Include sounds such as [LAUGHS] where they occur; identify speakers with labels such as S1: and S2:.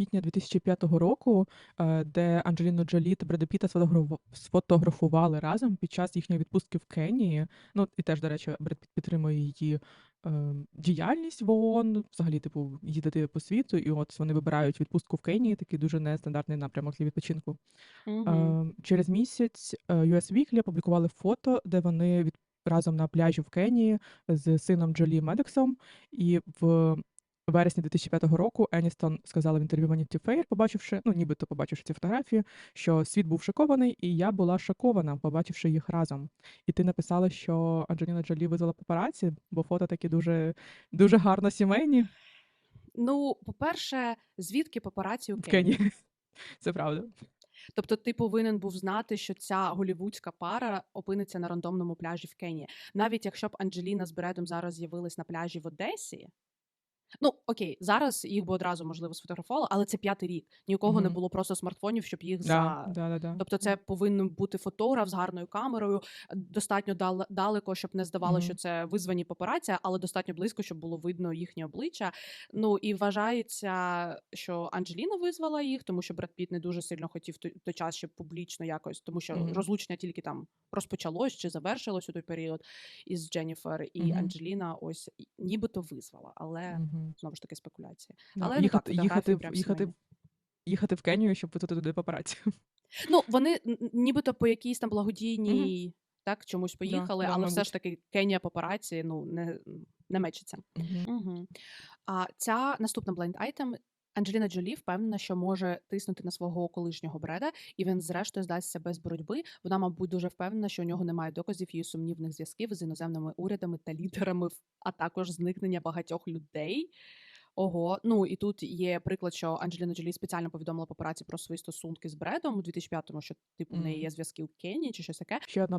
S1: квітня 2005 року, е, де Анджеліну Джолі та Бреда Піта сфотографували разом під час їхньої відпустки в Кенії. Ну і теж, до речі, Бред Піт підтримує її е, діяльність в ООН, взагалі, типу, їздити по світу, і от вони вибирають відпустку в Кенії, такий дуже нестандартний напрямок для відпочинку. Е, через місяць US Weekly опублікували фото, де вони від разом на пляжі в Кенії з сином Джолі Медексом. І в вересні 2005 року Еністон сказала в інтерв'ю Vanity Fair, побачивши, ну нібито побачивши ці фотографії, що світ був шокований, і я була шокована, побачивши їх разом. І ти написала, що Анджеліна Джолі визвала папараці, бо фото такі дуже, дуже гарно сімейні
S2: Ну, по-перше, звідки папараці у? Кенії. [LAUGHS]
S1: Це правда.
S2: Тобто, ти повинен був знати, що ця голівудська пара опиниться на рандомному пляжі в Кенії. Навіть якщо б Анджеліна з Бредом зараз з'явились на пляжі в Одесі. Ну, окей, зараз їх би одразу можливо сфотографували, але це п'ятий рік. Ні у кого не
S1: Мгм.
S2: було просто смартфонів, щоб їх за.
S1: да, да, да.
S2: Тобто, це повинен бути фотограф з гарною камерою, достатньо дал- далеко, щоб не здавало,
S1: Мгм.
S2: що це визвані папараці, але достатньо близько, щоб було видно їхнє обличчя. Ну і вважається, що Анджеліна визвала їх, тому що Бред Піт не дуже сильно хотів той, той час, щоб публічно якось, тому що
S1: Мгм.
S2: розлучення тільки там розпочалось чи завершилось у той період із Дженніфер, і
S1: Мгм.
S2: Анджеліна ось і- нібито визвала, але
S1: Мгм.
S2: Знову ж таки спекуляції.
S1: Ну,
S2: Але ну, так,
S1: їхати, їхати, їхати, їхати в Кенію, щоб визвати туди папараці.
S2: Ну, вони нібито по якійсь там благодійній, так, чомусь поїхали,
S1: да,
S2: але все ж таки Кенія папараці ну, не, не мечиться.
S1: Мгм.
S2: Угу. А ця наступна бленд айтем. Анджеліна Джолі впевнена, що може тиснути на свого колишнього бреда, і він, зрештою, здасться без боротьби. Вона, мабуть, дуже впевнена, що у нього немає доказів її сумнівних зв'язків з іноземними урядами та лідерами, а також зникнення багатьох людей. Ого, ну і тут є приклад, що Анджеліна Джолі спеціально повідомила папараці про свої стосунки з Бредом у 2005-му, що типу в неї є зв'язки у Кенії чи щось таке.
S1: Ще одна